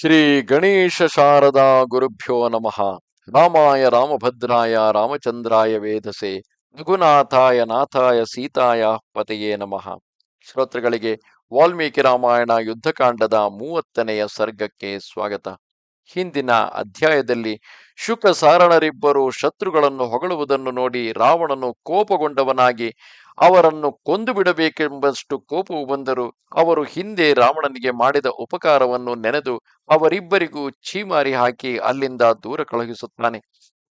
ಶ್ರೀ ಗಣೇಶ ಶಾರದಾ ಗುರುಭ್ಯೋ ನಮಃ. ರಾಮಾಯ ರಾಮಭದ್ರಾಯ ರಾಮಚಂದ್ರಾಯ ವೇದಸೆ ರಘುನಾಥಾಯ ನಾಥಾಯ ಸೀತಾಯ ಪತೆಯೇ ನಮಃ. ಶ್ರೋತೃಗಳಿಗೆ ವಾಲ್ಮೀಕಿ ರಾಮಾಯಣ ಯುದ್ಧಕಾಂಡದ ಮೂವತ್ತನೆಯ ಸರ್ಗಕ್ಕೆ ಸ್ವಾಗತ. ಹಿಂದಿನ ಅಧ್ಯಾಯದಲ್ಲಿ ಶುಕ ಸಾರಣರಿಬ್ಬರು ಶತ್ರುಗಳನ್ನು ಹೊಗಳುವುದನ್ನು ನೋಡಿ ರಾವಣನು ಕೋಪಗೊಂಡವನಾಗಿ ಅವರನ್ನು ಕೊಂದು ಬಿಡಬೇಕೆಂಬಷ್ಟು ಕೋಪವು ಬಂದರು ಅವರು ಹಿಂದೆ ರಾವಣನಿಗೆ ಮಾಡಿದ ಉಪಕಾರವನ್ನು ನೆನೆದು ಅವರಿಬ್ಬರಿಗೂ ಛೀಮಾರಿ ಹಾಕಿ ಅಲ್ಲಿಂದ ದೂರ ಕಳುಹಿಸುತ್ತಾನೆ.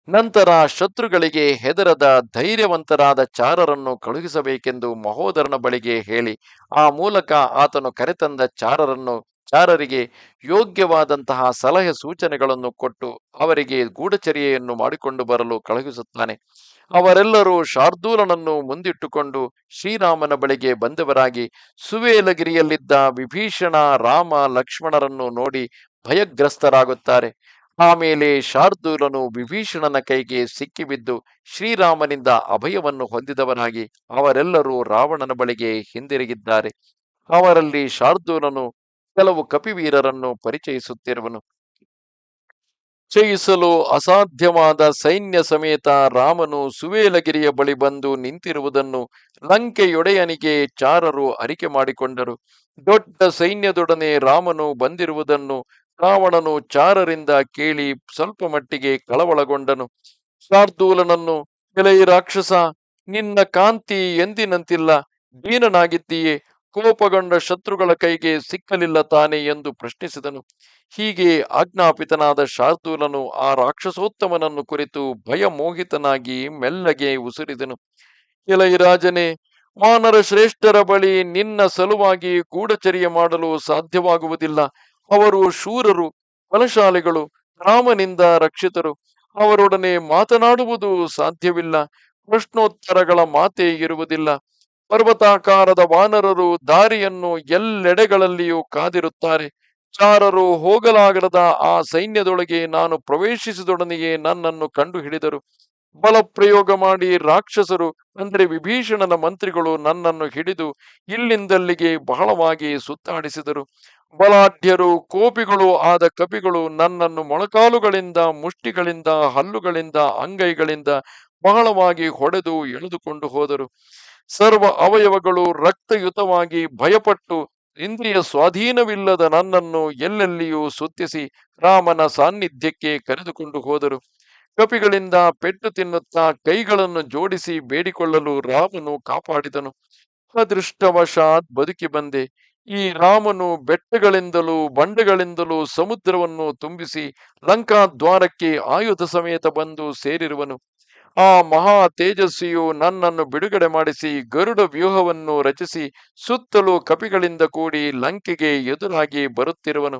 ನಂತರ ಶತ್ರುಗಳಿಗೆ ಹೆದರದ ಧೈರ್ಯವಂತರಾದ ಚಾರರನ್ನು ಕಳುಹಿಸಬೇಕೆಂದು ಮಹೋದರನ ಬಳಿಗೆ ಹೇಳಿ, ಆ ಮೂಲಕ ಆತನು ಕರೆತಂದ ಚಾರರನ್ನು, ಚಾರರಿಗೆ ಯೋಗ್ಯವಾದಂತಹ ಸಲಹೆ ಸೂಚನೆಗಳನ್ನು ಕೊಟ್ಟು ಅವರಿಗೆ ಗೂಢಚರ್ಯೆಯನ್ನು ಮಾಡಿಕೊಂಡು ಬರಲು ಕಳುಹಿಸುತ್ತಾನೆ. ಅವರೆಲ್ಲರೂ ಶಾರ್ದೂಲನನ್ನು ಮುಂದಿಟ್ಟುಕೊಂಡು ಶ್ರೀರಾಮನ ಬಳಿಗೆ ಬಂದವರಾಗಿ ಸುವೇಲಗಿರಿಯಲ್ಲಿದ್ದ ವಿಭೀಷಣ ರಾಮ ಲಕ್ಷ್ಮಣರನ್ನು ನೋಡಿ ಭಯಗ್ರಸ್ತರಾಗುತ್ತಾರೆ. ಆಮೇಲೆ ಶಾರ್ದೂಲನು ವಿಭೀಷಣನ ಕೈಗೆ ಸಿಕ್ಕಿಬಿದ್ದು ಶ್ರೀರಾಮನಿಂದ ಅಭಯವನ್ನು ಹೊಂದಿದವನಾಗಿ ಅವರೆಲ್ಲರೂ ರಾವಣನ ಬಳಿಗೆ ಹಿಂದಿರುಗಿದ್ದಾರೆ. ಅವರಲ್ಲಿ ಶಾರ್ದೂಲನು ಕೆಲವು ಕಪಿವೀರರನ್ನು ಪರಿಚಯಿಸುತ್ತಿರುವನು. ಜಯಿಸಲು ಅಸಾಧ್ಯವಾದ ಸೈನ್ಯ ಸಮೇತ ರಾಮನು ಸುವೇಲಗಿರಿಯ ಬಳಿ ಬಂದು ನಿಂತಿರುವುದನ್ನು ಲಂಕೆಯೊಡೆಯನಿಗೆ ಚಾರರು ಅರಿಕೆ ಮಾಡಿಕೊಂಡರು. ದೊಡ್ಡ ಸೈನ್ಯದೊಡನೆ ರಾಮನು ಬಂದಿರುವುದನ್ನು ರಾವಣನು ಚಾರರಿಂದ ಕೇಳಿ ಸ್ವಲ್ಪ ಮಟ್ಟಿಗೆ ಕಳವಳಗೊಂಡನು. ಶಾರ್ದೂಲನನ್ನು ಎಲೈ ರಾಕ್ಷಸ, ನಿನ್ನ ಕಾಂತಿ ಎಂದಿನಂತಿಲ್ಲ, ದೀನನಾಗಿದ್ದೀಯೇ ಕೋಪಗೊಂಡ ಶತ್ರುಗಳ ಕೈಗೆ ಸಿಕ್ಕಲಿಲ್ಲ ತಾನೆ ಎಂದು ಪ್ರಶ್ನಿಸಿದನು. ಹೀಗೆ ಆಜ್ಞಾಪಿತನಾದ ಶಾರ್ದೂಲನು ಆ ರಾಕ್ಷಸೋತ್ತಮನನ್ನು ಕುರಿತು ಭಯಮೋಹಿತನಾಗಿ ಮೆಲ್ಲಗೆ ಉಸಿರಿದನು. ಇಲೈರಾಜನೇ ವಾನರ ಶ್ರೇಷ್ಠರ ಬಳಿ ನಿನ್ನ ಸಲುವಾಗಿ ಗೂಢಚರ್ಯ ಮಾಡಲು ಸಾಧ್ಯವಾಗುವುದಿಲ್ಲ. ಅವರು ಶೂರರು, ಬಲಶಾಲಿಗಳು, ರಾಮನಿಂದ ರಕ್ಷಿತರು. ಅವರೊಡನೆ ಮಾತನಾಡುವುದು ಸಾಧ್ಯವಿಲ್ಲ. ಪ್ರಶ್ನೋತ್ತರಗಳ ಮಾತೇ ಇರುವುದಿಲ್ಲ. ಪರ್ವತಾಕಾರದ ವಾನರರು ದಾರಿಯನ್ನು ಎಲ್ಲೆಡೆಗಳಲ್ಲಿಯೂ ಕಾದಿರುತ್ತಾರೆ. ಚಾರರು ಹೋಗಲಾಗದ ಆ ಸೈನ್ಯದೊಳಗೆ ನಾನು ಪ್ರವೇಶಿಸಿದೊಡನೆಯೇ ನನ್ನನ್ನು ಕಂಡು ಹಿಡಿದರು ಬಲ ಪ್ರಯೋಗ ಮಾಡಿ ರಾಕ್ಷಸರು, ಅಂದರೆ ವಿಭೀಷಣನ ಮಂತ್ರಿಗಳು ನನ್ನನ್ನು ಹಿಡಿದು ಇಲ್ಲಿಂದಲ್ಲಿಗೆ ಬಹಳವಾಗಿ ಸುತ್ತಾಡಿಸಿದರು. ಬಲಾಢ್ಯರು, ಕೋಪಿಗಳು ಆದ ಕಪಿಗಳು ನನ್ನನ್ನು ಮೊಳಕಾಲುಗಳಿಂದ, ಮುಷ್ಟಿಗಳಿಂದ, ಹಲ್ಲುಗಳಿಂದ, ಅಂಗೈಗಳಿಂದ ಬಹಳವಾಗಿ ಹೊಡೆದು ಎಳೆದುಕೊಂಡು ಹೋದರು. ಸರ್ವ ಅವಯವಗಳು ರಕ್ತಯುತವಾಗಿ ಭಯಪಟ್ಟು ಇಂದ್ರಿಯ ಸ್ವಾಧೀನವಿಲ್ಲದ ನನ್ನನ್ನು ಎಲ್ಲೆಲ್ಲಿಯೂ ಸುತ್ತಿಸಿ ರಾಮನ ಸಾನ್ನಿಧ್ಯಕ್ಕೆ ಕರೆದುಕೊಂಡು ಹೋದರು. ಕಪಿಗಳಿಂದ ಪೆಟ್ಟು ತಿನ್ನುತ್ತಾ ಕೈಗಳನ್ನು ಜೋಡಿಸಿ ಬೇಡಿಕೊಳ್ಳಲು ರಾಮನು ಕಾಪಾಡಿದನು. ಅದೃಷ್ಟವಶಾತ್ ಬದುಕಿ ಬಂದೆ. ಈ ರಾಮನು ಬೆಟ್ಟಗಳಿಂದಲೂ ಬಂಡೆಗಳಿಂದಲೂ ಸಮುದ್ರವನ್ನು ತುಂಬಿಸಿ ಲಂಕಾ ದ್ವಾರಕ್ಕೆ ಆಯುಧ ಸಮೇತ ಬಂದು ಸೇರಿರುವನು. ಆ ಮಹಾ ತೇಜಸ್ವಿಯು ನನ್ನನ್ನು ಬಿಡುಗಡೆ ಮಾಡಿಸಿ, ಗರುಡ ವ್ಯೂಹವನ್ನು ರಚಿಸಿ, ಸುತ್ತಲೂ ಕಪಿಗಳಿಂದ ಕೂಡಿ ಲಂಕೆಗೆ ಎದುರಾಗಿ ಬರುತ್ತಿರುವನು.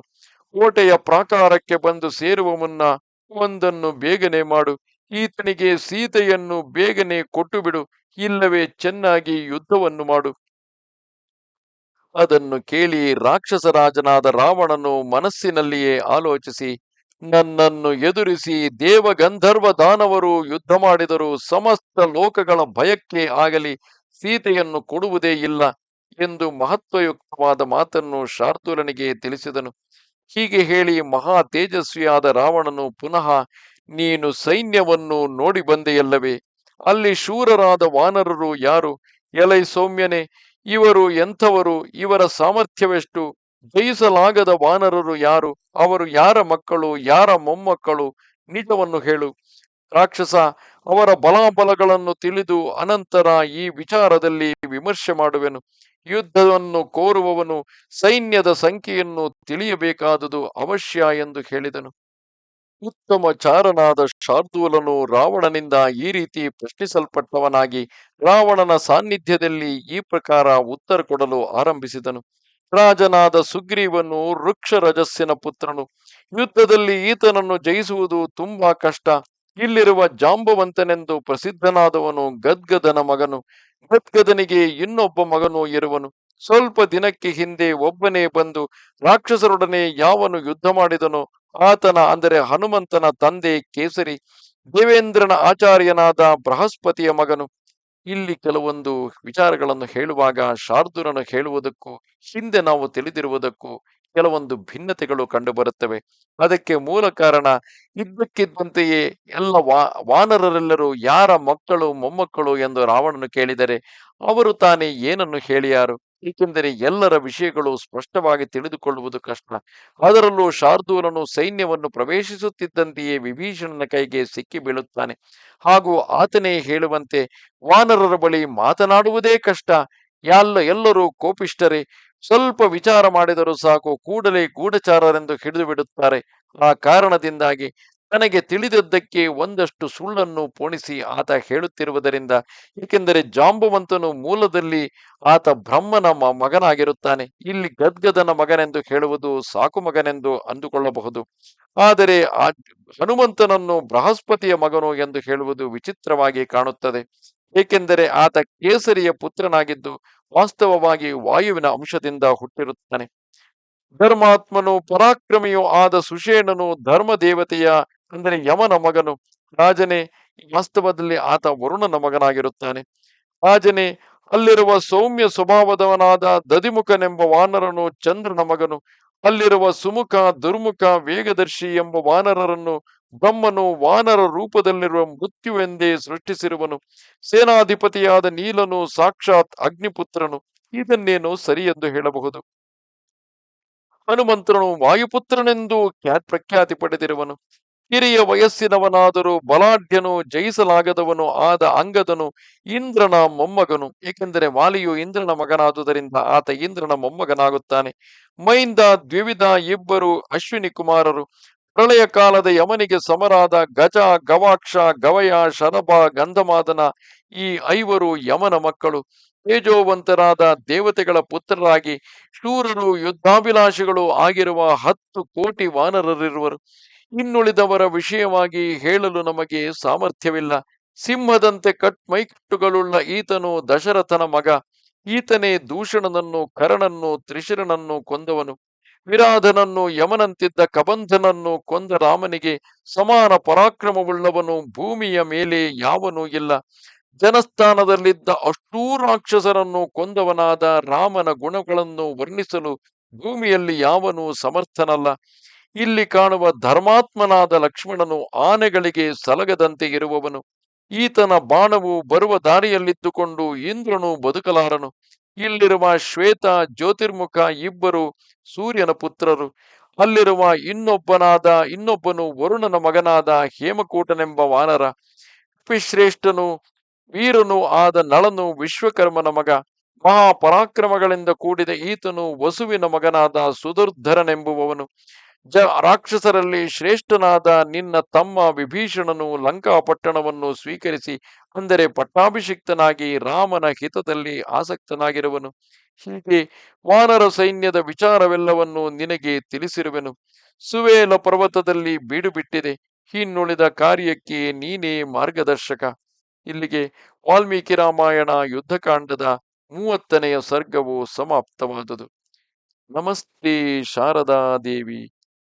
ಕೋಟೆಯ ಪ್ರಾಕಾರಕ್ಕೆ ಬಂದು ಸೇರುವ ಮುನ್ನ ಒಂದನ್ನು ಬೇಗನೆ ಮಾಡು. ಈತನಿಗೆ ಸೀತೆಯನ್ನು ಬೇಗನೆ ಕೊಟ್ಟು ಬಿಡು ಇಲ್ಲವೇ ಚೆನ್ನಾಗಿ ಯುದ್ಧವನ್ನು ಮಾಡು. ಅದನ್ನು ಕೇಳಿ ರಾಕ್ಷಸರಾಜನಾದ ರಾವಣನು ಮನಸ್ಸಿನಲ್ಲಿಯೇ ಆಲೋಚಿಸಿ ನನ್ನನ್ನು ಎದುರಿಸಿ ದೇವಗಂಧರ್ವ ದಾನವರು ಯುದ್ಧ ಮಾಡಿದರೂ ಸಮಸ್ತ ಲೋಕಗಳ ಭಯಕ್ಕೆ ಆಗಲಿ ಸೀತೆಯನ್ನು ಕೊಡುವುದೇ ಇಲ್ಲ ಎಂದು ಮಹತ್ವಯುಕ್ತವಾದ ಮಾತನ್ನು ಶಾರ್ದೂಲನಿಗೆ ತಿಳಿಸಿದನು. ಹೀಗೆ ಹೇಳಿ ಮಹಾ ತೇಜಸ್ವಿಯಾದ ರಾವಣನು ಪುನಃ, ನೀನು ಸೈನ್ಯವನ್ನು ನೋಡಿ ಬಂದೆಯಲ್ಲವೇ? ಅಲ್ಲಿ ಶೂರರಾದ ವಾನರರು ಯಾರು? ಎಲೈ ಸೌಮ್ಯನೆ, ಇವರು ಎಂಥವರು? ಇವರ ಸಾಮರ್ಥ್ಯವೆಷ್ಟು? ಜಯಿಸಲಾಗದ ವಾನರರು ಯಾರು? ಅವರು ಯಾರ ಮಕ್ಕಳು? ಯಾರ ಮೊಮ್ಮಕ್ಕಳು? ನಿಜವನ್ನು ಹೇಳು. ರಾಕ್ಷಸ, ಅವರ ಬಲಾಬಲಗಳನ್ನು ತಿಳಿದು ಅನಂತರ ಈ ವಿಚಾರದಲ್ಲಿ ವಿಮರ್ಶೆ ಮಾಡುವೆನು. ಯುದ್ಧವನ್ನು ಕೋರುವವನು ಸೈನ್ಯದ ಸಂಖ್ಯೆಯನ್ನು ತಿಳಿಯಬೇಕಾದುದು ಅವಶ್ಯ ಎಂದು ಹೇಳಿದನು. ಉತ್ತಮ ಚಾರನಾದ ಶಾರ್ದೂಲನು ರಾವಣನಿಂದ ಈ ರೀತಿ ಪ್ರಶ್ನಿಸಲ್ಪಟ್ಟವನಾಗಿ ರಾವಣನ ಸಾನ್ನಿಧ್ಯದಲ್ಲಿ ಈ ಪ್ರಕಾರ ಉತ್ತರ ಕೊಡಲು ಆರಂಭಿಸಿದನು. ರಾಜನಾದ ಸುಗ್ರೀವನು ವೃಕ್ಷ ರಜಸ್ಸಿನ ಪುತ್ರನು. ಯುದ್ಧದಲ್ಲಿ ಈತನನ್ನು ಜಯಿಸುವುದು ತುಂಬಾ ಕಷ್ಟ. ಇಲ್ಲಿರುವ ಜಾಂಬವಂತನೆಂದು ಪ್ರಸಿದ್ಧನಾದವನು ಗದ್ಗದನ ಮಗನು. ಗದ್ಗದನಿಗೆ ಇನ್ನೊಬ್ಬ ಮಗನು ಇರುವನು. ಸ್ವಲ್ಪ ದಿನಕ್ಕೆ ಹಿಂದೆ ಒಬ್ಬನೇ ಬಂದು ರಾಕ್ಷಸರೊಡನೆ ಯಾವನು ಯುದ್ಧ ಮಾಡಿದನು ಆತನ, ಅಂದರೆ ಹನುಮಂತನ ತಂದೆ ಕೇಸರಿ, ದೇವೇಂದ್ರನ ಆಚಾರ್ಯನಾದ ಬೃಹಸ್ಪತಿಯ ಮಗನು. ಇಲ್ಲಿ ಕೆಲವೊಂದು ವಿಚಾರಗಳನ್ನು ಹೇಳುವಾಗ ಶಾರ್ದೂಲನು ಹೇಳುವುದಕ್ಕೂ, ಹಿಂದೆ ನಾವು ತಿಳಿದಿರುವುದಕ್ಕೂ ಕೆಲವೊಂದು ಭಿನ್ನತೆಗಳು ಕಂಡುಬರುತ್ತವೆ. ಅದಕ್ಕೆ ಮೂಲ ಕಾರಣ ಇದ್ದಕ್ಕಿದ್ದಂತೆಯೇ ಎಲ್ಲ ವಾ, ವಾನರರೆಲ್ಲರೂ ಯಾರ ಮಕ್ಕಳು, ಮೊಮ್ಮಕ್ಕಳು ಎಂದು ರಾವಣನು ಕೇಳಿದರೆ, ಅವರು ತಾನೇ ಏನನ್ನು ಹೇಳಿಯಾರು? ಏಕೆಂದರೆ ಎಲ್ಲರ ವಿಷಯಗಳು ಸ್ಪಷ್ಟವಾಗಿ ತಿಳಿದುಕೊಳ್ಳುವುದು ಕಷ್ಟ. ಅದರಲ್ಲೂ ಶಾರ್ದೂಲನು ಸೈನ್ಯವನ್ನು ಪ್ರವೇಶಿಸುತ್ತಿದ್ದಂತೆಯೇ ವಿಭೀಷಣನ ಕೈಗೆ ಸಿಕ್ಕಿ ಬೀಳುತ್ತಾನೆ. ಹಾಗೂ ಆತನೇ ಹೇಳುವಂತೆ ವಾನರರ ಬಳಿ ಮಾತನಾಡುವುದೇ ಕಷ್ಟ. ಎಲ್ಲ ಎಲ್ಲರೂ ಕೋಪಿಷ್ಟರೇ ಸ್ವಲ್ಪ ವಿಚಾರ ಮಾಡಿದರೂ ಸಾಕು, ಕೂಡಲೇ ಗೂಢಚಾರರೆಂದು ಹಿಡಿದು ಬಿಡುತ್ತಾರೆ. ಆ ಕಾರಣದಿಂದಾಗಿ ತನಗೆ ತಿಳಿದದ್ದಕ್ಕೆ ಒಂದಷ್ಟು ಸುಳ್ಳನ್ನು ಪೋಣಿಸಿ ಆತ ಹೇಳುತ್ತಿರುವುದರಿಂದ, ಏಕೆಂದರೆ ಜಾಂಬುವಂತನು ಮೂಲದಲ್ಲಿ ಆತ ಬ್ರಹ್ಮನ ಮಗನಾಗಿರುತ್ತಾನೆ. ಇಲ್ಲಿ ಗದ್ಗದನ ಮಗನೆಂದು ಹೇಳುವುದು ಸಾಕು ಮಗನೆಂದು ಅಂದುಕೊಳ್ಳಬಹುದು. ಆದರೆ ಹನುಮಂತನನ್ನು ಬೃಹಸ್ಪತಿಯ ಮಗನು ಎಂದು ಹೇಳುವುದು ವಿಚಿತ್ರವಾಗಿ ಕಾಣುತ್ತದೆ. ಏಕೆಂದರೆ ಆತ ಕೇಸರಿಯ ಪುತ್ರನಾಗಿದ್ದು, ವಾಸ್ತವವಾಗಿ ವಾಯುವಿನ ಅಂಶದಿಂದ ಹುಟ್ಟಿರುತ್ತಾನೆ. ಧರ್ಮಾತ್ಮನು ಪರಾಕ್ರಮಿಯೂ ಆದ ಸುಷೇಣನು ಧರ್ಮ ದೇವತೆಯ ಅಂದರೆ ಯಮನ ಮಗನು ರಾಜನೇ ವಾಸ್ತವದಲ್ಲಿ ಆತ ವರುಣನ ಮಗನಾಗಿರುತ್ತಾನೆ. ರಾಜನೇ ಅಲ್ಲಿರುವ ಸೌಮ್ಯ ಸ್ವಭಾವದವನಾದ ದದಿಮುಖನೆಂಬ ವಾನರನು ಚಂದ್ರನ ಮಗನು. ಅಲ್ಲಿರುವ ಸುಮುಖ, ದುರ್ಮುಖ, ವೇಗದರ್ಶಿ ಎಂಬ ವಾನರರನ್ನು ಬ್ರಹ್ಮನು ವಾನರ ರೂಪದಲ್ಲಿರುವ ಮೃತ್ಯುವೆಂದೇ ಸೃಷ್ಟಿಸಿರುವನು. ಸೇನಾಧಿಪತಿಯಾದ ನೀಲನು ಸಾಕ್ಷಾತ್ ಅಗ್ನಿಪುತ್ರನು. ಇದನ್ನೇನು ಸರಿ ಎಂದು ಹೇಳಬಹುದು? ಹನುಮಂತ್ರನು ವಾಯುಪುತ್ರನೆಂದು ಖ್ಯಾತ್ ಪ್ರಖ್ಯಾತಿ ಪಡೆದಿರುವನು. ಹಿರಿಯ ವಯಸ್ಸಿನವನಾದರೂ ಬಲಾಢ್ಯನು, ಜಯಿಸಲಾಗದವನು ಆದ ಅಂಗದನು, ಇಂದ್ರನ ಮೊಮ್ಮಗನು. ಏಕೆಂದರೆ ವಾಲಿಯು ಇಂದ್ರನ ಮಗನಾದುದರಿಂದ ಆತ ಇಂದ್ರನ ಮೊಮ್ಮಗನಾಗುತ್ತಾನೆ. ಮೈಂದ ದ್ವಿವಿಧ ಇಬ್ಬರು ಅಶ್ವಿನಿ ಕುಮಾರರು. ಪ್ರಳಯ ಕಾಲದ ಯಮನಿಗೆ ಸಮರಾದ ಗಜ, ಗವಾಕ್ಷ, ಗವಯ ಶರಭ ಗಂಧಮಾದನ ಈ ಐವರು ಯಮನ ಮಕ್ಕಳು. ತೇಜೋವಂತರಾದ ದೇವತೆಗಳ ಪುತ್ರರಾಗಿ ಶೂರರು ಯುದ್ಧಾಭಿಲಾಷಿಗಳು ಆಗಿರುವ ಹತ್ತು ಕೋಟಿ ವಾನರರಿರುವರು. ಇನ್ನುಳಿದವರ ವಿಷಯವಾಗಿ ಹೇಳಲು ನಮಗೆ ಸಾಮರ್ಥ್ಯವಿಲ್ಲ. ಸಿಂಹದಂತೆ ಕಟ್ ಮೈಕಟ್ಟುಗಳುಳ್ಳ ಈತನು ದಶರಥನ ಮಗ. ಈತನೇ ದೂಷಣನನ್ನು ಕರಣನ್ನು ತ್ರಿಶಿರನನ್ನು ಕೊಂದವನು. ವಿರಾಧನನ್ನು ಯಮನಂತಿದ್ದ ಕಬಂಧನನ್ನು ಕೊಂದ ರಾಮನಿಗೆ ಸಮಾನ ಪರಾಕ್ರಮವುಳ್ಳವನು ಭೂಮಿಯ ಮೇಲೆ ಯಾವನೂ ಇಲ್ಲ. ಜನಸ್ಥಾನದಲ್ಲಿದ್ದ ಅಷ್ಟೂ ರಾಕ್ಷಸರನ್ನು ಕೊಂದವನಾದ ರಾಮನ ಗುಣಗಳನ್ನು ವರ್ಣಿಸಲು ಭೂಮಿಯಲ್ಲಿ ಯಾವನೂ ಸಮರ್ಥನಲ್ಲ. ಇಲ್ಲಿ ಕಾಣುವ ಧರ್ಮಾತ್ಮನಾದ ಲಕ್ಷ್ಮಣನು ಆನೆಗಳಿಗೆ ಸಲಗದಂತೆ ಇರುವವನು. ಈತನ ಬಾಣವು ಬರುವ ದಾರಿಯಲ್ಲಿದ್ದುಕೊಂಡು ಇಂದ್ರನು ಬದುಕಲಾರನು. ಇಲ್ಲಿರುವ ಶ್ವೇತ, ಜ್ಯೋತಿರ್ಮುಖ ಇಬ್ಬರು ಸೂರ್ಯನ ಪುತ್ರರು. ಅಲ್ಲಿರುವ ಇನ್ನೊಬ್ಬನಾದ, ಇನ್ನೊಬ್ಬನು ವರುಣನ ಮಗನಾದ ಹೇಮಕೂಟನೆಂಬ ವಾನರ. ಶ್ರೇಷ್ಠನು ವೀರನು ಆದ ನಳನು ವಿಶ್ವಕರ್ಮನ ಮಗ. ಮಹಾಪರಾಕ್ರಮಗಳಿಂದ ಕೂಡಿದ ಈತನು ವಸುವಿನ ಮಗನಾದ ಸುಧುರ್ಧರನೆಂಬುವವನು. ಜ ರಾಕ್ಷಸರಲ್ಲಿ ಶ್ರೇಷ್ಠನಾದ ನಿನ್ನ ತಮ್ಮ ವಿಭೀಷಣನು ಲಂಕಾ ಪಟ್ಟಣವನ್ನು ಸ್ವೀಕರಿಸಿ, ಅಂದರೆ ಪಟ್ಟಾಭಿಷಿಕ್ತನಾಗಿ ರಾಮನ ಹಿತದಲ್ಲಿ ಆಸಕ್ತನಾಗಿರುವನು. ಹೀಗೆ ವಾನರ ಸೈನ್ಯದ ವಿಚಾರವೆಲ್ಲವನ್ನು ನಿನಗೆ ತಿಳಿಸಿರುವೆನು. ಸುವೇಲ ಪರ್ವತದಲ್ಲಿ ಬೀಡು ಬಿಟ್ಟಿದೆ ಇನ್ನುಳಿದ ಕಾರ್ಯಕ್ಕೆ ನೀನೇ ಮಾರ್ಗದರ್ಶಕ. ಇಲ್ಲಿಗೆ ವಾಲ್ಮೀಕಿ ರಾಮಾಯಣ ಯುದ್ಧಕಾಂಡದ ಮೂವತ್ತನೆಯ ಸರ್ಗವು ಸಮಾಪ್ತವಾದುದು. ನಮಸ್ತೆ ಶಾರದಾ ದೇವಿ.